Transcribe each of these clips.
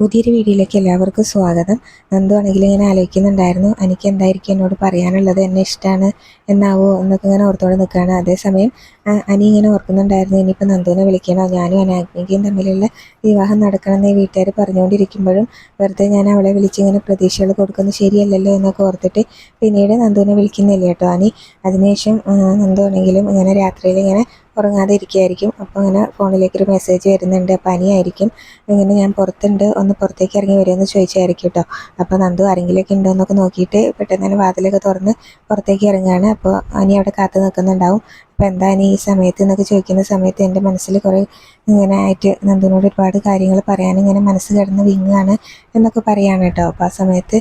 പുതിയൊരു വീഡിയോയിലേക്ക് എല്ലാവർക്കും സ്വാഗതം. നന്ദു ആണെങ്കിൽ ഇങ്ങനെ ആലോചിക്കുന്നുണ്ടായിരുന്നു. എനിക്ക് എന്തായിരിക്കും എന്നോട് പറയാനുള്ളത്? എന്നെ ഇഷ്ടമാണ് എന്നാവോ? എന്നൊക്കെ ഇങ്ങനെ ഓർത്തോടെ നിൽക്കുകയാണ് അതേസമയം അനി ഇങ്ങനെ ഓർക്കുന്നുണ്ടായിരുന്നു. ഇനിയിപ്പോൾ നന്ദുവിനെ വിളിക്കണോ? ഞാനും അനാഗ്നികയും തമ്മിലുള്ള വിവാഹം നടക്കണമെന്ന് വീട്ടുകാർ പറഞ്ഞുകൊണ്ടിരിക്കുമ്പോഴും വെറുതെ ഞാൻ അവളെ വിളിച്ച് ഇങ്ങനെ പ്രതീക്ഷകൾ കൊടുക്കുന്നത് ശരിയല്ലല്ലോ എന്നൊക്കെ ഓർത്തിട്ട് പിന്നീട് നന്ദുവിനെ വിളിക്കുന്നില്ല കേട്ടോ അനി. അതിനുശേഷം നന്ദുവാണെങ്കിലും ഇങ്ങനെ രാത്രിയിൽ ഇങ്ങനെ ഉറങ്ങാതെ ഇരിക്കുകയായിരിക്കും അപ്പോൾ അങ്ങനെ ഫോണിലേക്ക് ഒരു മെസ്സേജ് വരുന്നുണ്ട് പനിയായിരിക്കും ഇങ്ങനെ ഞാൻ പുറത്തുണ്ട്? ഒന്ന് പുറത്തേക്ക് ഇറങ്ങി വരുമെന്ന് ചോദിച്ചായിരിക്കും കേട്ടോ അപ്പോൾ നന്ദു ആരെങ്കിലുമൊക്കെ ഉണ്ടോ എന്നൊക്കെ നോക്കിയിട്ട് പെട്ടെന്ന് തന്നെ വാതിലൊക്കെ തുറന്ന് പുറത്തേക്ക് ഇറങ്ങുകയാണ് അപ്പോൾ അനി അവിടെ കാത്തു നിൽക്കുന്നുണ്ടാവും. അപ്പോൾ എന്താണ് ഈ സമയത്ത് എന്നൊക്കെ ചോദിക്കുന്ന സമയത്ത് എന്റെ മനസ്സിൽ കുറേ ഇങ്ങനെ ആയിട്ട് നന്ദിനോട് ഒരുപാട് കാര്യങ്ങൾ പറയാൻ ഇങ്ങനെ മനസ്സ് കിടന്ന് വിങ്ങാണ് എന്നൊക്കെ പറയാണ് കേട്ടോ. അപ്പോൾ ആ സമയത്ത്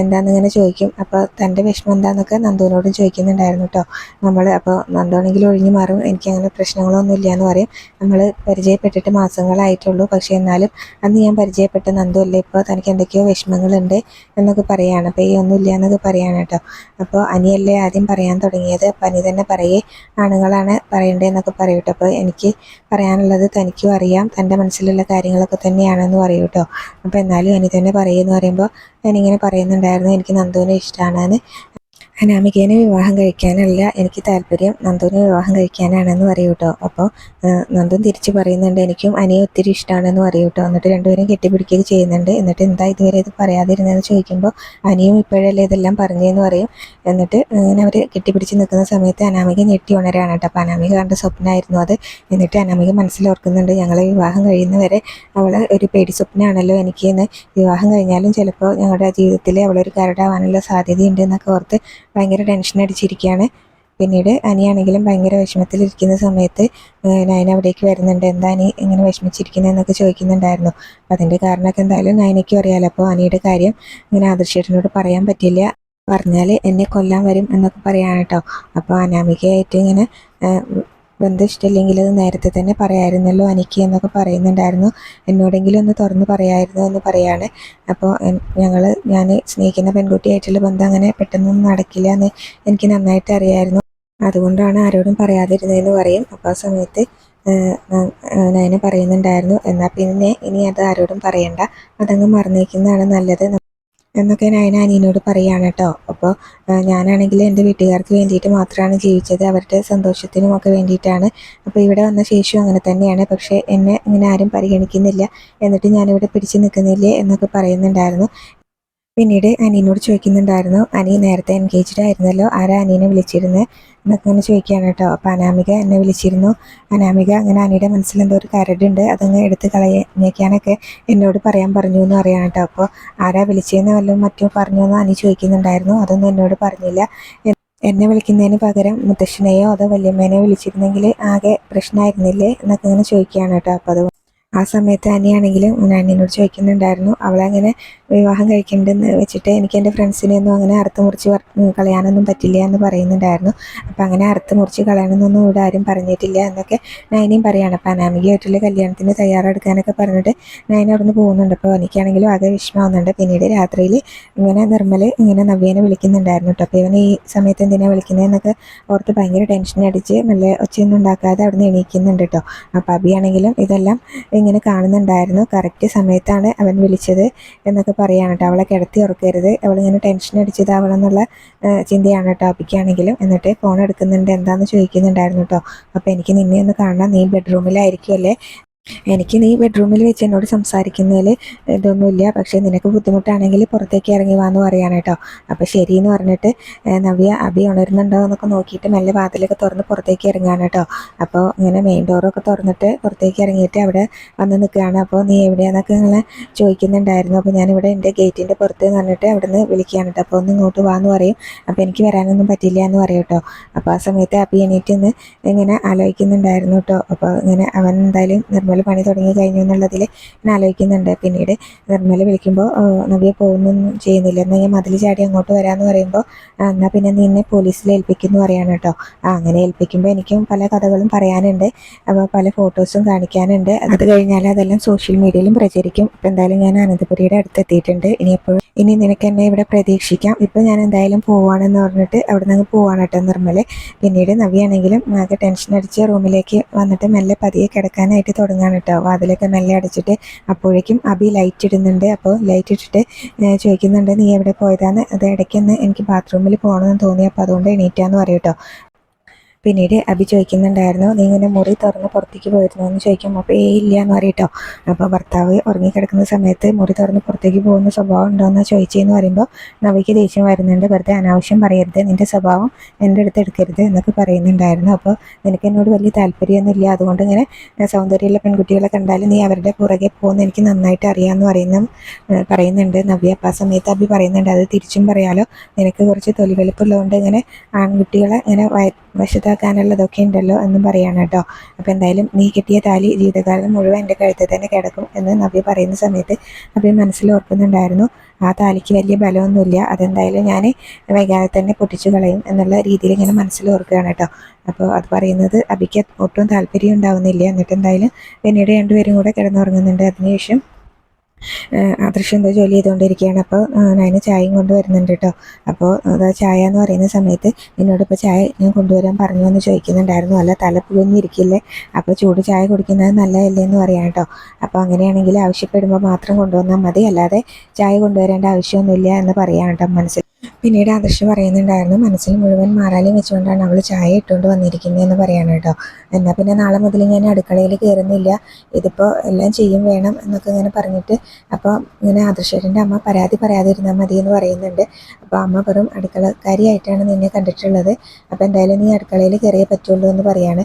എന്താണെന്നിങ്ങനെ ചോദിക്കും. അപ്പോൾ തന്റെ വിഷമം എന്താണെന്നൊക്കെ നന്ദുവിനോടും ചോദിക്കുന്നുണ്ടായിരുന്നു കേട്ടോ. നമ്മൾ അപ്പോൾ നന്ദുവാണെങ്കിൽ ഒഴിഞ്ഞു മാറും എനിക്ക് അങ്ങനെ പ്രശ്നങ്ങളൊന്നും ഇല്ല എന്ന് പറയും. നമ്മൾ പരിചയപ്പെട്ടിട്ട് മാസങ്ങളായിട്ടുള്ളൂ. പക്ഷേ എന്നാലും അന്ന് ഞാൻ പരിചയപ്പെട്ട നന്ദു അല്ലേ ഇപ്പോൾ തനിക്ക് എന്തൊക്കെയോ വിഷമങ്ങളുണ്ട് എന്നൊക്കെ പറയാണ്. അപ്പോൾ ഈ ഒന്നുമില്ല എന്നൊക്കെ പറയാണ് കേട്ടോ. അപ്പോൾ അനിയല്ലേ ആദ്യം പറയാൻ തുടങ്ങിയത്? അപ്പോൾ അനി തന്നെ പറയേ ആണുങ്ങളാണ് പറയേണ്ടതെന്നൊക്കെ പറയും കേട്ടോ അപ്പോൾ എനിക്ക് പറയാനുള്ളത് തനിക്കും അറിയാം. തന്റെ മനസ്സിലുള്ള കാര്യങ്ങളൊക്കെ തന്നെയാണെന്ന് പറയും കേട്ടോ അപ്പോൾ എന്നാലും അനി തന്നെ പറയുമെന്ന് പറയുമ്പോൾ ഞാനിങ്ങനെ പറയുന്നുണ്ടായിരുന്നു. എനിക്ക് നന്ദുവിനെ ഇഷ്ടമാണെന്ന്. അനാമികേനെ വിവാഹം കഴിക്കാനല്ല എനിക്ക് താല്പര്യം. നന്ദുവിനെ വിവാഹം കഴിക്കാനാണെന്ന് പറയൂ കേട്ടോ അപ്പോൾ നന്ദു തിരിച്ച് പറയുന്നുണ്ട് എനിക്കും അനിയെ ഒത്തിരി ഇഷ്ടമാണെന്ന് പറയൂ കേട്ടോ എന്നിട്ട് രണ്ടുപേരും കെട്ടിപ്പിടിക്കുകയൊക്കെ ചെയ്യുന്നുണ്ട്. എന്നിട്ട് എന്താ ഇതുവരെ ഇത് പറയാതിരുന്നതെന്ന് ചോദിക്കുമ്പോൾ അനിയും ഇപ്പോഴല്ലേ ഇതെല്ലാം പറഞ്ഞതെന്ന് പറയും. എന്നിട്ട് ഇങ്ങനെ അവർ കെട്ടിപ്പിടിച്ച് നിൽക്കുന്ന സമയത്ത് അനാമിക ഞെട്ടി ഉണരാണ് കേട്ടോ അപ്പോൾ അനാമിക കണ്ട സ്വപ്നമായിരുന്നു അത്. എന്നിട്ട് അനാമിക മനസ്സിലോർക്കുന്നുണ്ട് ഞങ്ങളെ വിവാഹം കഴിയുന്നവരെ അവൾ ഒരു പേടി സ്വപ്നമാണല്ലോ എനിക്ക് എന്ന് വിവാഹം കഴിഞ്ഞാലും ചിലപ്പോൾ ഞങ്ങളുടെ ജീവിതത്തിൽ അവളൊരു കരടാവാനുള്ള സാധ്യതയുണ്ട് എന്നൊക്കെ ഓർത്ത് ഭയങ്കര ടെൻഷൻ അടിച്ചിരിക്കുകയാണ്. പിന്നീട് അനിയാണെങ്കിലും ഭയങ്കര വിഷമത്തിലിരിക്കുന്ന സമയത്ത് നയന അവിടേക്ക് വരുന്നുണ്ട്. എന്താ അനി ഇങ്ങനെ വിഷമിച്ചിരിക്കുന്നത് എന്നൊക്കെ ചോദിക്കുന്നുണ്ടായിരുന്നു. അപ്പം അതിന്റെ കാരണമൊക്കെ എന്തായാലും നയനയ്ക്കും അറിയാലോ. അപ്പോൾ അനിയുടെ കാര്യം ഇങ്ങനെ ആദർശേട്ടനോട് പറയാൻ പറ്റില്ല. പറഞ്ഞാൽ എന്നെ കൊല്ലാൻ വരും എന്നൊക്കെ പറയാനട്ടോ അപ്പോൾ അനാമികയായിട്ട് ഇങ്ങനെ ബന്ധം ഇഷ്ടമില്ലെങ്കിൽ അത് നേരത്തെ തന്നെ പറയായിരുന്നല്ലോ എനിക്ക് എന്നൊക്കെ പറയുന്നുണ്ടായിരുന്നു. എന്നോടെങ്കിലും ഒന്ന് തുറന്ന് പറയായിരുന്നു എന്ന് പറയാണ്. അപ്പോൾ ഞങ്ങൾ ഞാൻ സ്നേഹിക്കുന്ന പെൺകുട്ടിയായിട്ടുള്ള ബന്ധം അങ്ങനെ പെട്ടെന്നൊന്നും നടക്കില്ല എന്ന് എനിക്ക് നന്നായിട്ട് അറിയായിരുന്നു. അതുകൊണ്ടാണ് ആരോടും പറയാതിരുന്നതെന്ന് പറയും. അപ്പോൾ ആ സമയത്ത് നയന പറയുന്നുണ്ടായിരുന്നു. എന്നാൽ പിന്നെ ഇനി അത് ആരോടും പറയണ്ട. അതങ്ങ് മറന്നേക്കുന്നതാണ് നല്ലത്. എന്നൊക്കെ നയന അനിയനോട് പറയുകയാണ് കേട്ടോ. അപ്പോൾ ഞാനാണെങ്കിൽ എന്റെ വീട്ടുകാർക്ക് വേണ്ടിയിട്ട് മാത്രമാണ് ജീവിച്ചത്. അവരുടെ സന്തോഷത്തിനും ഒക്കെ വേണ്ടിയിട്ടാണ്. അപ്പോൾ ഇവിടെ വന്ന ശേഷം അങ്ങനെ തന്നെയാണ്. പക്ഷേ എന്നെ ഇങ്ങനെ ആരും പരിഗണിക്കുന്നില്ല. എന്നിട്ട് ഞാനിവിടെ പിടിച്ചു നിൽക്കുന്നില്ലേ എന്നൊക്കെ പറയുന്നുണ്ടായിരുന്നു. പിന്നീട് അനിയനോട് ചോദിക്കുന്നുണ്ടായിരുന്നു അനി നേരത്തെ എൻഗേജ്ഡ് ആയിരുന്നല്ലോ ആരാ അനിയനെ വിളിച്ചിരുന്നത് എന്നൊക്കെ അങ്ങനെ ചോദിക്കുകയാണ് കേട്ടോ. അപ്പോൾ അനാമിക എന്നെ വിളിച്ചിരുന്നു. അനാമിക അങ്ങനെ അനിയുടെ മനസ്സിൽ എന്തോ ഒരു കരടുണ്ട് അതങ്ങ് എടുത്ത് കളയാനൊക്കെ എന്നോട് പറയാൻ പറഞ്ഞു എന്ന് അറിയാം കേട്ടോ. അപ്പോൾ ആരാ വിളിച്ചതെന്ന് വല്ലതും മറ്റോ പറഞ്ഞു എന്ന് അനി ചോദിക്കുന്നുണ്ടായിരുന്നു അതൊന്നും എന്നോട് പറഞ്ഞില്ല. എന്നെ വിളിക്കുന്നതിന് പകരം മുത്തശ്ശനെയോ അതോ വല്യമ്മേനെയോ വിളിച്ചിരുന്നെങ്കിൽ ആകെ പ്രശ്നമായിരുന്നില്ലേ എന്നൊക്കെ ഇങ്ങനെ ചോദിക്കുകയാണ് കേട്ടോ. അപ്പോൾ അത് ആ സമയത്ത് അനിയാണെങ്കിൽ അനിയനോട് ചോദിക്കുന്നുണ്ടായിരുന്നു അവളങ്ങനെ വിവാഹം കഴിക്കേണ്ടെന്ന് വെച്ചിട്ട് എനിക്ക് എന്റെ ഫ്രണ്ട്സിനെയൊന്നും അങ്ങനെ അറുത്ത് മുറിച്ച് കളയാനൊന്നും പറ്റില്ല എന്ന് പറയുന്നുണ്ടായിരുന്നു. അപ്പം അങ്ങനെ അറുത്ത് മുറിച്ച് കളയണമെന്നൊന്നും ഇവിടെ ആരും പറഞ്ഞിട്ടില്ല എന്നൊക്കെ നയനയും പറയുകയാണ് അപ്പം അനാമികയായിട്ടുള്ള കല്യാണത്തിന് തയ്യാറെടുക്കാനൊക്കെ പറഞ്ഞിട്ട് നയന അവിടെ നിന്ന് പോകുന്നുണ്ട്. അപ്പോൾ എനിക്കാണെങ്കിലും ആകെ വിഷമമാവുന്നുണ്ട്. പിന്നീട് രാത്രിയിൽ ഇങ്ങനെ നിർമ്മൽ ഇങ്ങനെ നവ്യനെ വിളിക്കുന്നുണ്ടായിരുന്നു കേട്ടോ. അപ്പോൾ ഇവൻ ഈ സമയത്ത് എന്തിനാണ് വിളിക്കുന്നതെന്നൊക്കെ ഓർത്ത് ഭയങ്കര ടെൻഷൻ അടിച്ച് നല്ല ഒച്ചയൊന്നും ഉണ്ടാക്കാതെ അവിടെ നിന്ന് എണീക്കുന്നുണ്ട് കേട്ടോ. അപ്പോൾ അബിയാണെങ്കിലും ഇതെല്ലാം ഇങ്ങനെ കാണുന്നുണ്ടായിരുന്നു. കറക്റ്റ് സമയത്താണ് അവൻ വിളിച്ചത് എന്നൊക്കെ പറയാണ് കേട്ടോ. അവളെ കിടത്തി ഉറക്കരുത്. അവളിങ്ങനെ ടെൻഷൻ അടിച്ചതാവണമെന്നുള്ള ചിന്തയാണ് കേട്ടോ അപ്പിക്കാണെങ്കിലും എന്നിട്ട് ഫോൺ എടുക്കുന്നുണ്ട്. എന്താണെന്ന് ചോദിക്കുന്നുണ്ടായിരുന്നു കേട്ടോ. അപ്പോൾ എനിക്ക് നിന്നെ ഒന്ന് കാണാം നീ ബെഡ്റൂമിലായിരിക്കുമല്ലേ എനിക്ക് നീ ബെഡ്റൂമിൽ വെച്ച് എന്നോട് സംസാരിക്കുന്നതിൽ ഇതൊന്നുമില്ല. പക്ഷേ നിനക്ക് ബുദ്ധിമുട്ടാണെങ്കിൽ പുറത്തേക്ക് ഇറങ്ങി വാന്ന് പറയാണ് കേട്ടോ. അപ്പോൾ ശരി എന്ന് പറഞ്ഞിട്ട് നവ്യ അബി ഉണരുന്നുണ്ടോ എന്നൊക്കെ നോക്കിയിട്ട് മെല്ലെ വാതിലൊക്കെ തുറന്ന് പുറത്തേക്ക് ഇറങ്ങുകയാണ് കേട്ടോ. അപ്പോൾ ഇങ്ങനെ മെയിൻ ഡോറൊക്കെ തുറന്നിട്ട് പുറത്തേക്ക് ഇറങ്ങിയിട്ട് അവിടെ വന്ന് നിൽക്കുകയാണ്. അപ്പോൾ നീ എവിടെയാന്നൊക്കെ ഇങ്ങനെ ചോദിക്കുന്നുണ്ടായിരുന്നു. അപ്പോൾ ഞാനിവിടെ എന്റെ ഗേറ്റിന്റെ പുറത്ത് പറഞ്ഞിട്ട് അവിടെ നിന്ന് വിളിക്കുകയാണ് കേട്ടോ. അപ്പോൾ ഒന്ന് ഇങ്ങോട്ട് വാന്ന് പറയും. അപ്പോൾ എനിക്ക് വരാനൊന്നും പറ്റില്ല എന്ന് പറയും കേട്ടോ. അപ്പോൾ ആ സമയത്ത് അബി എണീറ്റ് ഇങ്ങനെ ആലോചിക്കുന്നുണ്ടായിരുന്നു കേട്ടോ. അപ്പോൾ ഇങ്ങനെ അവൻ എന്തായാലും നിർമ്മൽ പണി തുടങ്ങി കഴിഞ്ഞു എന്നുള്ളതിൽ ഞാൻ ആലോചിക്കുന്നുണ്ട്. പിന്നീട് നിർമ്മൽ വിളിക്കുമ്പോൾ നവ്യ പോകുന്നൊന്നും ചെയ്യുന്നില്ല. എന്നാൽ ഞാൻ മതിൽ ചാടി അങ്ങോട്ട് വരാമെന്ന് പറയുമ്പോൾ "ആ, എന്നാൽ പിന്നെ നിന്നെ പോലീസിൽ ഏൽപ്പിക്കുന്നു പറയാണ് കേട്ടോ. അങ്ങനെ ഏൽപ്പിക്കുമ്പോൾ എനിക്കും പല കഥകളും പറയാനുണ്ട്. അപ്പോൾ പല ഫോട്ടോസും കാണിക്കാനുണ്ട്. അത് കഴിഞ്ഞാൽ അതെല്ലാം സോഷ്യൽ മീഡിയയിലും പ്രചരിക്കും. ഇപ്പം എന്തായാലും ഞാൻ അനന്തപുരിയുടെ അടുത്തെത്തിയിട്ടുണ്ട് ഇനി എപ്പോഴും ഇനി നിനക്ക് എന്നെ ഇവിടെ പ്രതീക്ഷിക്കാം. ഇപ്പം ഞാൻ എന്തായാലും പോവാണെന്ന് പറഞ്ഞിട്ട് അവിടെ നിന്ന് പോവാണ് കേട്ടോ നിർമ്മൽ പിന്നീട് നവ്യാണെങ്കിലും ആകെ ടെൻഷൻ അടിച്ച് റൂമിലേക്ക് വന്നിട്ട് മെല്ലെ പതിയെ കിടക്കാനായിട്ട് തുടങ്ങുക കിടന്നുറങ്ങാണ് കേട്ടോ. വാതിലൊക്കെ മെല്ലെ അടച്ചിട്ട് അപ്പോഴേക്കും അബി ലൈറ്റ് ഇടുന്നുണ്ട്. അപ്പോൾ ലൈറ്റ് ഇട്ടിട്ട് ചോദിക്കുന്നുണ്ട് നീ എവിടെ പോയതാന്ന്? അത് ഇടയ്ക്കൊന്ന് എനിക്ക് ബാത്റൂമിൽ പോകണമെന്ന് തോന്നി. അപ്പോൾ അതുകൊണ്ട് എണീറ്റാന്ന് പറയും കേട്ടോ. പിന്നീട് അബി ചോദിക്കുന്നുണ്ടായിരുന്നു നീ ഇങ്ങനെ മുറി തുറന്ന് പുറത്തേക്ക് പോയിരുന്നോ? എന്ന് ചോദിക്കും അപ്പോൾ ഏ ഇല്ല എന്ന് പറയട്ടോ. അപ്പോൾ ഭർത്താവ് ഉറങ്ങിക്കിടക്കുന്ന സമയത്ത് മുറി തുറന്ന് പുറത്തേക്ക് പോകുന്ന സ്വഭാവം ഉണ്ടോ എന്ന് ചോദിച്ചെന്ന് പറയുമ്പോൾ നവിക്ക് ദേഷ്യം വരുന്നുണ്ട് വെറുതെ അനാവശ്യം പറയരുത് നിന്റെ സ്വഭാവം എന്റെ അടുത്ത് എടുക്കരുത് എന്നൊക്കെ പറയുന്നുണ്ടായിരുന്നു. അപ്പോൾ നിനക്ക് എന്നോട് വലിയ താല്പര്യമൊന്നുമില്ല അതുകൊണ്ട് ഇങ്ങനെ സൗന്ദര്യമുള്ള പെൺകുട്ടികളെ കണ്ടാൽ നീ അവരുടെ പുറകെ പോകുന്ന എനിക്ക് നന്നായിട്ട് അറിയാമെന്ന് പറയുന്ന പറയുന്നുണ്ട് നവ്യ. അപ്പം ആ സമയത്ത് അബി പറയുന്നുണ്ട് അത് തിരിച്ചും പറയാലോ നിനക്ക് കുറച്ച് തൊലിവെളുപ്പുള്ളതുകൊണ്ട് ഇങ്ങനെ ആൺകുട്ടികളെ ഇങ്ങനെ വശത്താക്കാനുള്ളതൊക്കെ ഉണ്ടല്ലോ എന്നും പറയാണ് കേട്ടോ. അപ്പോൾ എന്തായാലും നീ കിട്ടിയ താലി ജീവിതകാലം മുഴുവൻ എന്റെ കഴുത്തിൽ തന്നെ കിടക്കും എന്ന് നവ്യ പറയുന്ന സമയത്ത് നവ്യ മനസ്സിൽ ഓർക്കുന്നുണ്ടായിരുന്നു. ആ താലിക്ക് വലിയ ബലമൊന്നുമില്ല. അതെന്തായാലും ഞാൻ വൈകാതെ തന്നെ പൊട്ടിച്ചു കളയും എന്നുള്ള രീതിയിൽ ഇങ്ങനെ മനസ്സിൽ ഓർക്കുകയാണ് കേട്ടോ. അപ്പോൾ അത് പറയുന്നത് അബിക്ക് ഒട്ടും താല്പര്യം ഉണ്ടാവുന്നില്ല. എന്നിട്ട് എന്തായാലും പിന്നീട് രണ്ടുപേരും കൂടെ കിടന്നുറങ്ങുന്നുണ്ട്. അതിനുശേഷം ആദർശ് എന്തോ ജോലി ചെയ്തുകൊണ്ടിരിക്കുകയാണ്. അപ്പോൾ ഞാൻ ചായയും കൊണ്ടുവരുന്നുണ്ട് കേട്ടോ. അപ്പോൾ അതാ ചായ എന്ന് പറയുന്ന സമയത്ത് നിന്നോട് ഇപ്പോൾ ചായ ഞാൻ കൊണ്ടുവരാൻ പറഞ്ഞു എന്ന് ചോദിക്കുന്നുണ്ടായിരുന്നു. അല്ല തല പുഴഞ്ഞിരിക്കില്ലേ അപ്പോൾ ചൂട് ചായ കുടിക്കുന്നത് നല്ലതല്ലേ എന്ന് പറയാം കേട്ടോ. അപ്പോൾ അങ്ങനെയാണെങ്കിൽ ആവശ്യപ്പെടുമ്പോൾ മാത്രം കൊണ്ടുവന്നാൽ മതി. അല്ലാതെ ചായ കൊണ്ടുവരേണ്ട ആവശ്യമൊന്നുമില്ല എന്ന് പറയാം കേട്ടോ മനസ്സിൽ. പിന്നീട് ആദർശ് പറയുന്നുണ്ടായിരുന്നു മനസ്സിൽ മുഴുവൻ മാറാലി വെച്ചുകൊണ്ടാണ് അവൾ ചായ ഇട്ടുകൊണ്ട് വന്നിരിക്കുന്നത് എന്ന് പറയാണ് കേട്ടോ. എന്നാൽ പിന്നെ നാളെ മുതൽ ഞാൻ അടുക്കളയിൽ കയറുന്നില്ല ഇതിപ്പോൾ എല്ലാം ചെയ്യും വേണം എന്നൊക്കെ ഇങ്ങനെ പറഞ്ഞിട്ട് അപ്പോൾ ഇങ്ങനെ ആദർശേട്ടന്റെ അമ്മ പരാതി പറയാതിരുന്നാൽ മതി എന്ന് പറയുന്നുണ്ട്. അപ്പോൾ അമ്മ വെറും അടുക്കളക്കാരിയായിട്ടാണ് നിന്നെ കണ്ടിട്ടുള്ളത്. അപ്പോൾ എന്തായാലും നീ അടുക്കളയിൽ കയറിയേ പറ്റുള്ളൂ എന്ന് പറയാണ്.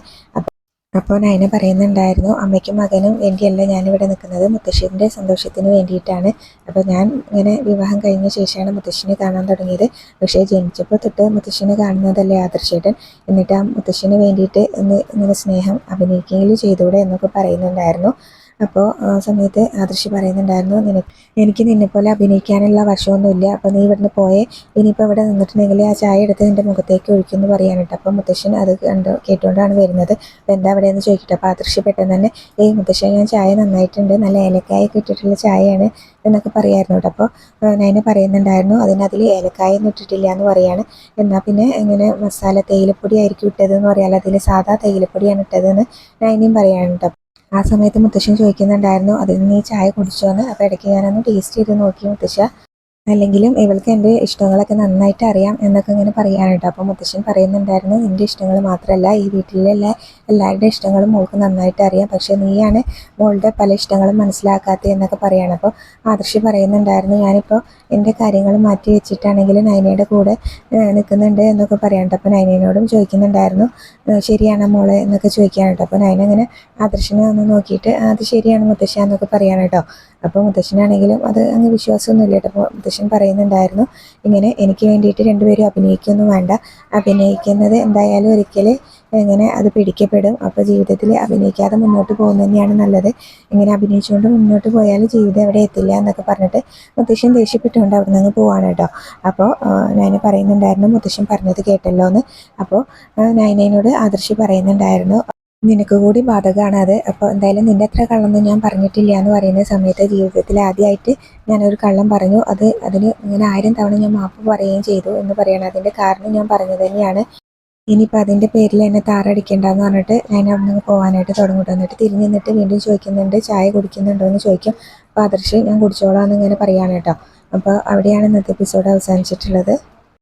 അപ്പോൾ നയന പറയുന്നുണ്ടായിരുന്നു അമ്മയ്ക്കും മകനും വേണ്ടിയല്ല ഞാനിവിടെ നിൽക്കുന്നത്. മുത്തശ്ശിന്റെ സന്തോഷത്തിന് വേണ്ടിയിട്ടാണ്. അപ്പോൾ ഞാൻ ഇങ്ങനെ വിവാഹം കഴിഞ്ഞ ശേഷമാണ് മുത്തശ്ശിനെ കാണാൻ തുടങ്ങിയത്. പക്ഷേ ജനിച്ചപ്പോൾ തൊട്ട് മുത്തശ്ശിനെ കാണുന്നതല്ലേ ആദർശേട്ടൻ. എന്നിട്ട് ആ മുത്തശ്ശിന് വേണ്ടിയിട്ട് ഒന്ന് ഇങ്ങനെ സ്നേഹം അഭിനയിക്കുകയും ചെയ്തുകൂടെ എന്നൊക്കെ പറയുന്നുണ്ടായിരുന്നു. അപ്പോൾ ആ സമയത്ത് ആദർശി പറയുന്നുണ്ടായിരുന്നു നിനക്ക് എനിക്ക് നിന്നെപ്പോലെ അഭിനയിക്കാനുള്ള വശമൊന്നുമില്ല. അപ്പോൾ നീ ഇവിടുന്ന് പോയേ. ഇനിയിപ്പോൾ ഇവിടെ നിന്നിട്ടുണ്ടെങ്കിൽ ആ ചായ എടുത്ത് നിന്റെ മുഖത്തേക്ക് ഒഴിക്കുന്നു പറയാനിട്ട് അപ്പോൾ മുത്തശ്ശൻ അത് കണ്ട് കേട്ടുകൊണ്ടാണ് വരുന്നത്. അപ്പോൾ എന്താ അവിടെ എന്ന് ചോദിക്കട്ടെ. അപ്പോൾ ആദർശി പെട്ടെന്ന് തന്നെ ഏയ് മുത്തശ്ശൻ ഞാൻ ചായ നന്നായിട്ടുണ്ട്. നല്ല ഏലക്കായൊക്കെ ഇട്ടിട്ടുള്ള ചായയാണ് എന്നൊക്കെ പറയായിരുന്നു കേട്ടോ. അപ്പോൾ നയന പറയുന്നുണ്ടായിരുന്നു അതിനതിൽ ഏലക്കായ ഒന്നും ഇട്ടിട്ടില്ല എന്ന് പറയാണ്. എന്നാൽ പിന്നെ ഇങ്ങനെ മസാല തേയിലപ്പൊടി ആയിരിക്കും ഇട്ടതെന്ന് പറയാമല്ലോ അതിൽ സാധാ തേയിലപ്പൊടിയാണ് ഇട്ടതെന്ന് നയനയും പറയാണ് കേട്ടോ. ആ സമയത്ത് മുത്തശ്ശൻ ചോദിക്കുന്നുണ്ടായിരുന്നു അതിൽ നീ ചായ കുടിച്ചോന്ന് അപ്പോൾ ഇടയ്ക്ക് ഞാനൊന്ന് ടേസ്റ്റ് ചെയ്ത് നോക്കി മുത്തശ്ശ അല്ലെങ്കിലും ഇവൾക്ക് എന്റെ ഇഷ്ടങ്ങളൊക്കെ നന്നായിട്ട് അറിയാം എന്നൊക്കെ ഇങ്ങനെ പറയാനുണ്ട് അപ്പോൾ മുത്തശ്ശൻ പറയുന്നുണ്ടായിരുന്നു നിന്റെ ഇഷ്ടങ്ങൾ മാത്രമല്ല ഈ വീട്ടിലെ എല്ലാ എല്ലാവരുടെ ഇഷ്ടങ്ങളും മോൾക്ക് നന്നായിട്ട് അറിയാം. പക്ഷേ നീയാണ് മോളുടെ പല ഇഷ്ടങ്ങളും മനസ്സിലാക്കാത്ത എന്നൊക്കെ പറയാണ്. അപ്പോൾ ആദർശി പറയുന്നുണ്ടായിരുന്നു ഞാനിപ്പോൾ എന്റെ കാര്യങ്ങൾ മാറ്റി വെച്ചിട്ടാണെങ്കിൽ നൈനയുടെ കൂടെ നിൽക്കുന്നുണ്ട് എന്നൊക്കെ പറയാനുണ്ട് അപ്പോൾ നൈനയോടും ചോദിക്കുന്നുണ്ടായിരുന്നു ശരിയാണ് മോളെ എന്നൊക്കെ ചോദിക്കാനുണ്ട് അപ്പോൾ നൈന അങ്ങനെ ആദർശിനെ ഒന്ന് നോക്കിയിട്ട് അത് ശരിയാണ് മുത്തശ്ശ എന്നൊക്കെ കേട്ടോ. അപ്പോൾ മുത്തശ്ശനാണെങ്കിലും അത് അങ്ങ് വിശ്വാസമൊന്നുമില്ല കേട്ടോ. അപ്പോൾ മുത്തശ്ശൻ പറയുന്നുണ്ടായിരുന്നു ഇങ്ങനെ എനിക്ക് വേണ്ടിയിട്ട് രണ്ടുപേരും അഭിനയിക്കൊന്നും വേണ്ട. അഭിനയിക്കുന്നത് എന്തായാലും ഒരിക്കൽ ഇങ്ങനെ അത് പിടിക്കപ്പെടും. അപ്പോൾ ജീവിതത്തിൽ അഭിനയിക്കാതെ മുന്നോട്ട് പോകുന്നത് തന്നെയാണ് നല്ലത്. ഇങ്ങനെ അഭിനയിച്ചുകൊണ്ട് മുന്നോട്ട് പോയാൽ ജീവിതം എവിടെ എത്തില്ല എന്നൊക്കെ പറഞ്ഞിട്ട് മുത്തശ്ശൻ ദേഷ്യപ്പെട്ടുകൊണ്ട് അവിടെ നിന്ന് പോവാണ് കേട്ടോ. അപ്പോൾ ഞാൻ പറയുന്നുണ്ടായിരുന്നു മുത്തശ്ശൻ പറഞ്ഞത് കേട്ടല്ലോ എന്ന് അപ്പോൾ നയനയോട് ആദർശി പറയുന്നുണ്ടായിരുന്നു നിനക്ക് കൂടി ബാധകമാണ് അത്. അപ്പോൾ എന്തായാലും നിന്റെ അത്ര കള്ളൊന്നും ഞാൻ പറഞ്ഞിട്ടില്ല എന്ന് പറയുന്ന സമയത്ത് ജീവിതത്തിൽ ആദ്യമായിട്ട് ഞാനൊരു കള്ളം പറഞ്ഞു. അത് അതിന് ഇങ്ങനെ ആയിരം തവണ ഞാൻ മാപ്പ് പറയുകയും ചെയ്തു എന്ന് പറയണം. അതിന്റെ കാരണം ഞാൻ പറഞ്ഞത് തന്നെയാണ്. ഇനിയിപ്പോൾ അതിന്റെ പേരിൽ എന്നെ താറടിക്കേണ്ടെന്ന് പറഞ്ഞിട്ട് ഞാൻ അവിടെ നിന്ന് പോകാനായിട്ട് തുടങ്ങിട്ട് എന്നിട്ട് തിരിഞ്ഞ് നിന്നിട്ട് വീണ്ടും ചോദിക്കുന്നുണ്ട് ചായ കുടിക്കുന്നുണ്ടോ? എന്ന് ചോദിക്കും. അപ്പോൾ ആദർശ് ഞാൻ കുടിച്ചോളാം എന്ന് ഇങ്ങനെ അപ്പോൾ അവിടെയാണ് ഇന്നത്തെ എപ്പിസോഡ് അവസാനിച്ചിട്ടുള്ളത്.